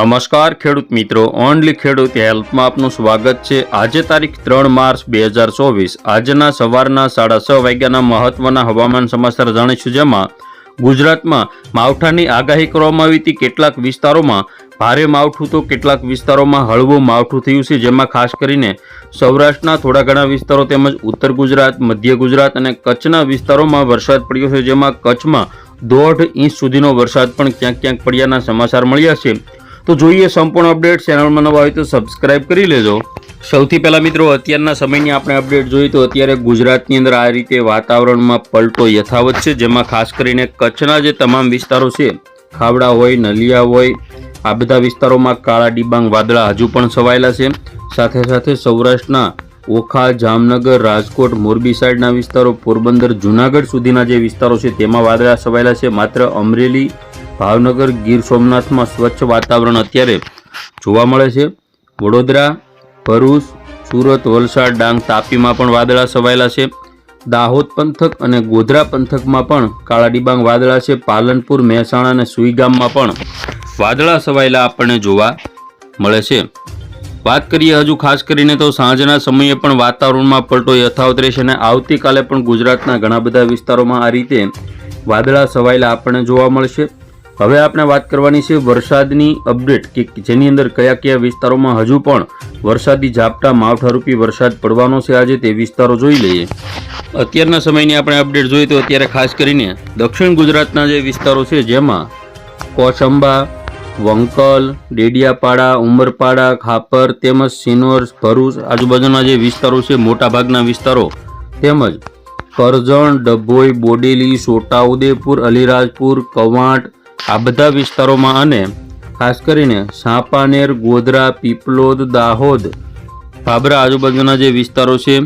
નમસ્કાર ખેડૂત મિત્રો, ઓનલી ખેડૂત હેલ્પમાં આપનું સ્વાગત છે. આજે તારીખ ત્રણ માર્ચ બે હજાર ચોવીસ. આજના સવારના સાડા છ વાગ્યાના મહત્વના હવામાન સમાચાર જાણીશું જેમાં ગુજરાતમાં માવઠાની આગાહી કરવામાં આવી હતી. કેટલાક વિસ્તારોમાં ભારે માવઠું તો કેટલાક વિસ્તારોમાં હળવું માવઠું થયું છે, જેમાં ખાસ કરીને સૌરાષ્ટ્રના થોડા ઘણા વિસ્તારો તેમજ ઉત્તર ગુજરાત, મધ્ય ગુજરાત અને કચ્છના વિસ્તારોમાં વરસાદ પડ્યો છે, જેમાં કચ્છમાં દોઢ ઇંચ સુધીનો વરસાદ પણ ક્યાંક ક્યાંક પડ્યાના સમાચાર મળ્યા છે. તો જોઈએ સંપૂર્ણ અપડેટ. ચેનલમાં નવા હોય તો સબસ્ક્રાઇબ કરી લેજો. સૌથી પહેલાં મિત્રો, અત્યારના સમયની આપણે અપડેટ જોઈએ તો અત્યારે ગુજરાતની અંદર આ રીતે વાતાવરણમાં પલટો યથાવત છે, જેમાં ખાસ કરીને કચ્છના જે તમામ વિસ્તારો છે, ખાવડા હોય, નલિયા હોય, આ બધા વિસ્તારોમાં કાળા ડિબાંગ વાદળા હજુ પણ છવાયેલા છે. સાથે સાથે સૌરાષ્ટ્રના ઓખા, જામનગર, રાજકોટ, મોરબી સાઈડના વિસ્તારો, પોરબંદર, જુનાગઢ સુધીના જે વિસ્તારો છે, તેમાં વાદળા છવાયેલા છે. માત્ર અમરેલી ભાવનગર ગીર સોમનાથમાં સ્વચ્છ વાતાવરણ અત્યારે જોવા મળે છે. વડોદરા, ભરૂચ, સુરત, વલસાડ, ડાંગ, તાપીમાં પણ વાદળા છવાયેલા છે. દાહોદ પંથક અને ગોધરા પંથકમાં પણ કાળા ડિબાંગ વાદળા છે. પાલનપુર, મહેસાણા અને સુઈગામમાં પણ વાદળા છવાયેલા આપણને જોવા મળે છે. વાત કરીએ હજુ ખાસ કરીને તો સાંજના સમયે પણ વાતાવરણમાં પલટો યથાવત રહેશે અને આવતીકાલે પણ ગુજરાતના ઘણા બધા વિસ્તારોમાં આ રીતે વાદળા છવાયેલા આપણને જોવા મળશે. હવે આપણે વાત કરવાની છે વરસાદની અપડેટ કે જેની અંદર કયા કયા વિસ્તારોમાં હજુ પણ વરસાદી ઝાપટા માવઠારૂપી વરસાદ પડવાનો છે આજે તે વિસ્તારો જોઈ લઈએ. અત્યારના સમયની આપણે અપડેટ જોઈએ તો અત્યારે ખાસ કરીને દક્ષિણ ગુજરાતના જે વિસ્તારો છે જેમાં કોચંબા વંકલ, ડેડિયાપાડા, ઉમરપાડા, ખાપર, તેમજ સિનોર, ભરૂચ આજુબાજુના જે વિસ્તારો છે, મોટાભાગના વિસ્તારો તેમજ કરજણ, ડભોઈ, બોડેલી, છોટાઉદેપુર, અલીરાજપુર, કવાંટ આ બધા વિસ્તારોમાં અને ખાસ કરીને સાપાનેર, ગોધરા, પીપલોદ, દાહોદ, ભાબરા આજુબાજુના જે વિસ્તારો છે,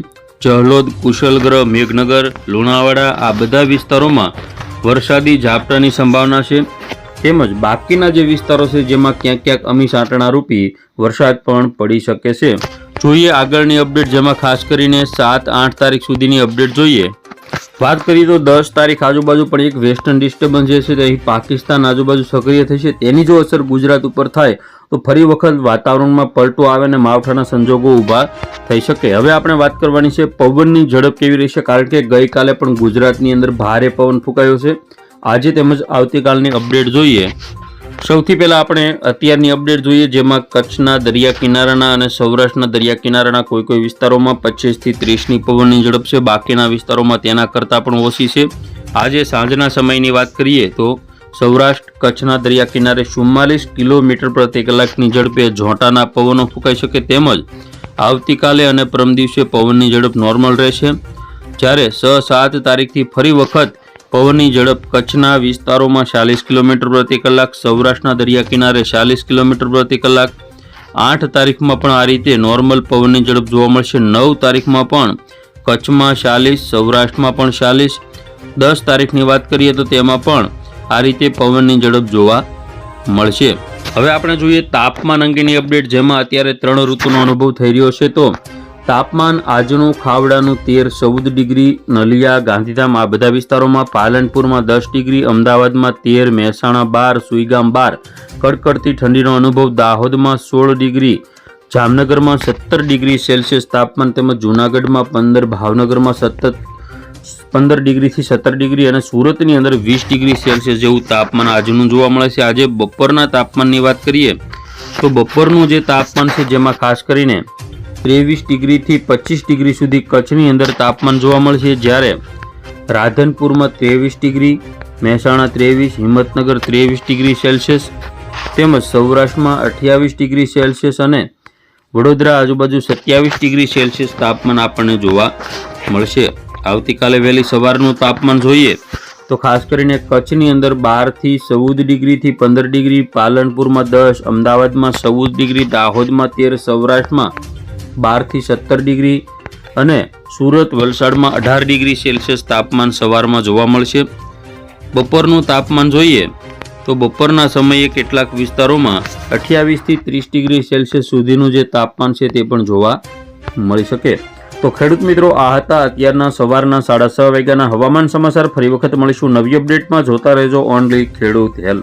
જહલોદ, કુશલગ્રહ, મેઘનગર, લુણાવાડા, આ બધા વિસ્તારોમાં વરસાદી ઝાપટાની સંભાવના છે. તેમજ બાકીના જે વિસ્તારો છે, જેમાં ક્યાંક ક્યાંક અમી સાંટણારૂપી વરસાદ પણ પડી શકે છે. જોઈએ આગળની અપડેટ, જેમાં ખાસ કરીને સાત આઠ તારીખ સુધીની અપડેટ જોઈએ વાત કરીએ તો દસ તારીખ આજુબાજુ પણ એક વેસ્ટર્ન ડિસ્ટર્બન્સ જે છે તે અહીં પાકિસ્તાન આજુબાજુ સક્રિય થશે. તેની જો અસર ગુજરાત ઉપર થાય, તો ફરી વખત વાતાવરણમાં પલટો આવે અને માવઠાના સંજોગો ઊભા થઈ શકે. હવે આપણે વાત કરવાની છે પવનની ઝડપ કેવી રહેશે, કારણ કે ગઈકાલે પણ ગુજરાતની અંદર ભારે પવન ફૂંકાયો છે. આજે તેમજ આવતીકાલની અપડેટ જોઈએ. સૌથી પહેલાં આપણે અત્યારની અપડેટ જોઈએ, જેમાં કચ્છના દરિયા કિનારાના અને સૌરાષ્ટ્રના દરિયા કિનારાના કોઈ કોઈ વિસ્તારોમાં પચીસથી ત્રીસની પવનની ઝડપ છે. બાકીના વિસ્તારોમાં તેના કરતાં પણ ઓછી છે. આજે સાંજના સમયની વાત કરીએ તો સૌરાષ્ટ્ર કચ્છના દરિયા કિનારે ચુમ્માલીસ કિલોમીટર પ્રતિ કલાકની ઝડપે ઝોંટાના પવનો ફૂંકાઈ શકે તેમજ આવતીકાલે અને પરમ દિવસે પવનની ઝડપ નોર્મલ રહેશે. જ્યારે સ સાત તારીખથી ફરી વખત પવનની ઝડપ કચ્છના વિસ્તારોમાં ચાલીસ કિલોમીટર પ્રતિ કલાક, સૌરાષ્ટ્રના દરિયા કિનારે ચાલીસ કિલોમીટર પ્રતિ કલાક. આઠ તારીખમાં પણ આ રીતે નોર્મલ પવનની ઝડપ જોવા મળશે. નવ તારીખમાં પણ કચ્છમાં ચાલીસ, સૌરાષ્ટ્રમાં પણ ચાલીસ. દસ તારીખની વાત કરીએ તો તેમાં પણ આ રીતે પવનની ઝડપ જોવા મળશે. હવે આપણે જોઈએ તાપમાન અંગેની અપડેટ, જેમાં અત્યારે ત્રણ ઋતુનો અનુભવ થઈ રહ્યો છે. તો તાપમાન આજનું ખાવડાનું તેર ચૌદ ડિગ્રી, નલિયા, ગાંધીધામ આ બધા વિસ્તારોમાં પાલનપુરમાં દસ ડિગ્રી, અમદાવાદમાં તેર, મહેસાણા બાર, સુઈગામ બાર. કડકડતી ઠંડીનો અનુભવ દાહોદમાં સોળ ડિગ્રી, જામનગરમાં સત્તર ડિગ્રી સેલ્સિયસ તાપમાન તેમજ જૂનાગઢમાં પંદર, ભાવનગરમાં સતત પંદર ડિગ્રીથી સત્તર ડિગ્રી અને સુરતની અંદર વીસ ડિગ્રી સેલ્સિયસ જેવું તાપમાન આજનું જોવા મળે છે. આજે બપોરના તાપમાનની વાત કરીએ તો બપોરનું જે તાપમાન છે જેમાં ખાસ કરીને ત્રેવીસ ડિગ્રીથી પચીસ ડિગ્રી સુધી કચ્છની અંદર તાપમાન જોવા મળશે જ્યારે રાધનપુરમાં ત્રેવીસ ડિગ્રી, મહેસાણા ત્રેવીસ, હિંમતનગર ત્રેવીસ ડિગ્રી સેલ્સિયસ, તેમજ સૌરાષ્ટ્રમાં અઠ્યાવીસ ડિગ્રી સેલ્સિયસ અને વડોદરા આજુબાજુ સત્યાવીસ ડિગ્રી સેલ્સિયસ તાપમાન આપણને જોવા મળશે. આવતીકાલે વહેલી સવારનું તાપમાન જોઈએ તો ખાસ કરીને કચ્છની અંદર બારથી ચૌદ ડિગ્રીથી પંદર ડિગ્રી, પાલનપુરમાં દસ, અમદાવાદમાં ચૌદ ડિગ્રી, દાહોદમાં તેર, સૌરાષ્ટ્રમાં બારથી સત્તર ડિગ્રી અને સુરત વલસાડમાં અઢાર ડિગ્રી સેલ્સિયસ તાપમાન સવારમાં જોવા મળશે. બપોરનું તાપમાન જોઈએ તો બપોરના સમયે કેટલાક વિસ્તારોમાં અઠ્યાવીસથી ત્રીસ ડિગ્રી સેલ્સિયસ સુધીનું જે તાપમાન છે તે પણ જોવા મળી શકે. તો ખેડૂત મિત્રો, આ હતા અત્યારના સવારના સાડા છ વાગ્યાના હવામાન સમાચાર. ફરી વખત મળીશું નવી અપડેટમાં. જોતા રહેજો ઓનલી ખેડૂત હેલ્પ